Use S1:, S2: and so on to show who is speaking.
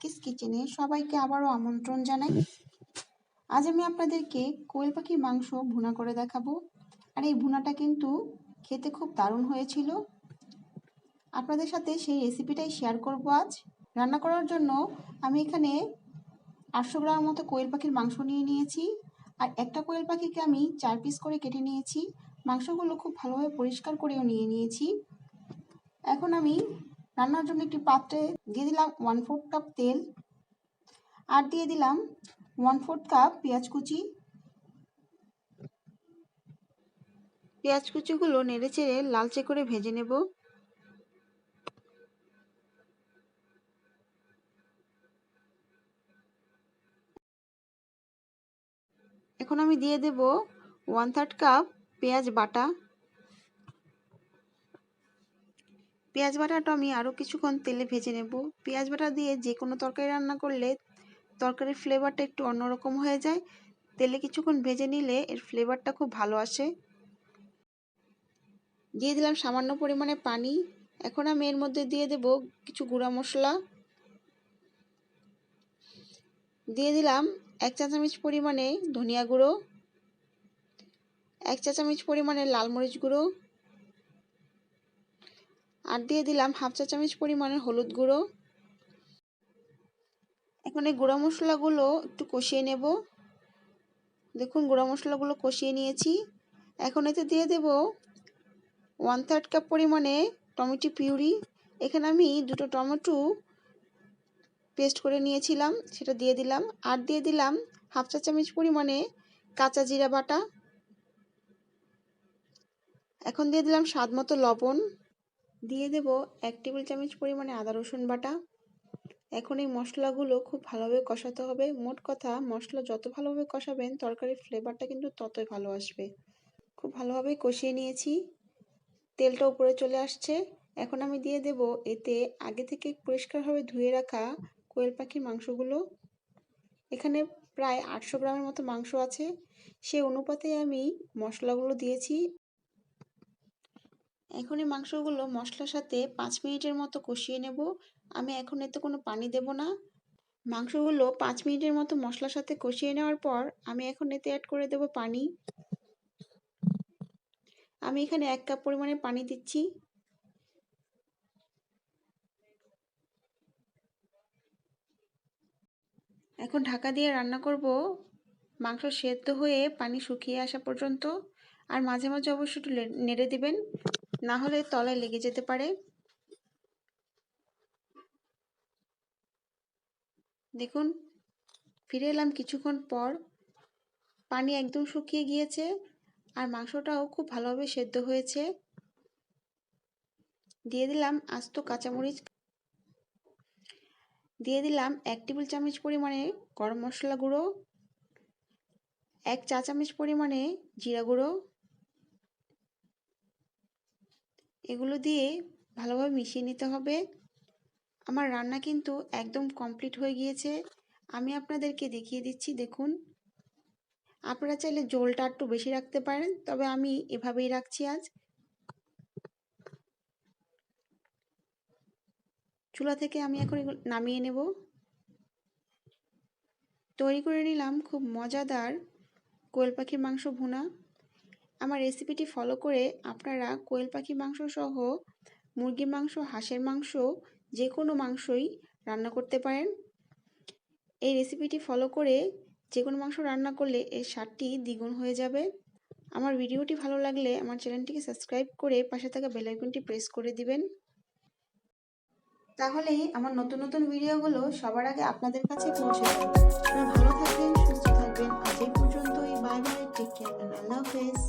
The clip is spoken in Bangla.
S1: কিচেনে সবাইকে আবারও আমন্ত্রণ জানাই। আজ আমি আপনাদেরকে কোয়েল পাখির মাংস ভুনা করে দেখাবো। আর এই ভুনাটা কিন্তু খেতে খুব দারুণ হয়েছিল। আপনাদের সাথে সেই রেসিপিটাই শেয়ার করব আজ। রান্না করার জন্য আমি এখানে আটশো গ্রাম মতো কোয়েল পাখির মাংস নিয়ে নিয়েছি। আর একটা কোয়েল পাখিকে আমি চার পিস করে কেটে নিয়েছি। মাংসগুলো খুব ভালোভাবে পরিষ্কার করেও নিয়ে নিয়েছি। এখন আমি রান্নার জন্য একটি পাত্রে দিয়ে দিলাম ওয়ান ফোর্থ কাপ তেল আর দিয়ে দিলাম ওয়ান ফোর্থ কাপ পেঁয়াজ কুচি। পেঁয়াজ কুচিগুলো নেড়ে চেড়ে লালচে করে ভেজে নেব। এখন আমি দিয়ে দেব ওয়ান থার্ড কাপ পেঁয়াজ বাটা। পেঁয়াজ বাটাটা আমি আরও কিছুক্ষণ তেলে ভেজে নেব। পেঁয়াজ বাটা দিয়ে যে কোনো তরকারি রান্না করলে তরকারির ফ্লেভারটা একটু অন্যরকম হয়ে যায়। তেলে কিছুক্ষণ ভেজে নিলে এর ফ্লেভারটা খুব ভালো আসে। দিয়ে দিলাম সামান্য পরিমাণে পানি। এখন আমি এর মধ্যে দিয়ে দেব কিছু গুঁড়া মশলা। দিয়ে দিলাম এক চা চামচ পরিমাণে ধনিয়া গুঁড়ো, এক চা চামচ পরিমাণে লাল মরিচ গুঁড়ো আর দিয়ে দিলাম হাফ চা চামচ পরিমাণে হলুদ গুঁড়ো। এখন এই গুঁড়া মশলাগুলো একটু কষিয়ে নেব। দেখুন গুঁড়া মশলাগুলো কষিয়ে নিয়েছি। এখন এতে দিয়ে দেব ওয়ান থার্ড কাপ পরিমাণে টমেটো পিউরি। এখানে আমি দুটো টমেটো পেস্ট করে নিয়েছিলাম, সেটা দিয়ে দিলাম। আর দিয়ে দিলাম হাফ চা চামচ পরিমাণে কাঁচা জিরা বাটা। এখন দিয়ে দিলাম স্বাদ মতো লবণ। দিয়ে দেব এক টেবিল চামচ পরিমাণে আদা, রসুন বাটা। এখন এই মশলাগুলো খুব ভালোভাবে কষাতে হবে। মোট কথা, মশলা যত ভালোভাবে কষাবেন, তরকারির ফ্লেভারটা কিন্তু ততই ভালো আসবে। খুব ভালোভাবে কষিয়ে নিয়েছি। তেলটা উপরে চলে আসছে। এখন আমি দিয়ে দেব এতে আগে থেকে পরিষ্কারভাবে ধুয়ে রাখা কোয়েল পাখির মাংসগুলো। এখানে প্রায় আটশো গ্রামের মতো মাংস আছে। সে অনুপাতে আমি মশলাগুলো দিয়েছি। এখন এই মাংসগুলো মশলার সাথে পাঁচ মিনিটের মতো কষিয়ে নেব। আমি এখন এতে কোনো পানি দেব না। মাংসগুলো পাঁচ মিনিটের মতো মশলার সাথে কষিয়ে নেওয়ার পর আমি এখন এতে অ্যাড করে দেব পানি। আমি এখানে এক কাপ পরিমাণে পানি দিচ্ছি। এখন ঢাকা দিয়ে রান্না করব। মাংস সেদ্ধ হয়ে পানি শুকিয়ে আসা পর্যন্ত। আর মাঝে মাঝে অবশ্যই একটু নেড়ে দিবেন। না হলে তলায় লেগে যেতে পারে। দেখুন, ফিরে এলাম কিছুক্ষণ পর। পানি একদম শুকিয়ে গিয়েছে আর মাংসটাও খুব ভালোভাবে সেদ্ধ হয়েছে। দিয়ে দিলাম আস্ত কাঁচামরিচ। দিয়ে দিলাম এক টেবিল চামচ পরিমাণে গরম মশলা গুঁড়ো, এক চা চামচ পরিমাণে জিরা গুঁড়ো এগুলো দিয়ে ভালোভাবে মিশিয়ে নিতে হবে। আমার রান্না কিন্তু একদম কমপ্লিট হয়ে গিয়েছে। আমি আপনাদেরকে দেখিয়ে দিচ্ছি, দেখুন। আপনারা চাইলে জলটা একটু বেশি রাখতে পারেন, তবে আমি এভাবেই রাখছি আজ। চুলা থেকে আমি এখন নামিয়ে নেব। তৈরি করে নিলাম খুব মজাদার কোয়েল পাখির মাংস ভুনা। আমার রেসিপিটি ফলো করে আপনারা কোয়েল পাখি মাংস সহ মুরগির মাংস, হাঁসের মাংস যে কোনো মাংসই রান্না করতে পারেন। এই রেসিপিটি ফলো করে যে কোনো মাংস রান্না করলে এর স্বাদটি দ্বিগুণ হয়ে যাবে। আমার ভিডিওটি ভালো লাগলে আমার চ্যানেলটিকে সাবস্ক্রাইব করে পাশে থাকা বেলাইকনটি প্রেস করে দিবেন। তাহলে আমার নতুন নতুন ভিডিওগুলো সবার আগে আপনাদের কাছে পৌঁছে ভালো থাকবেন, সুস্থ থাকবেন। আজ এই পর্যন্তই। বাই বাই টেক কেয়ার আল্লাহ হাফেজ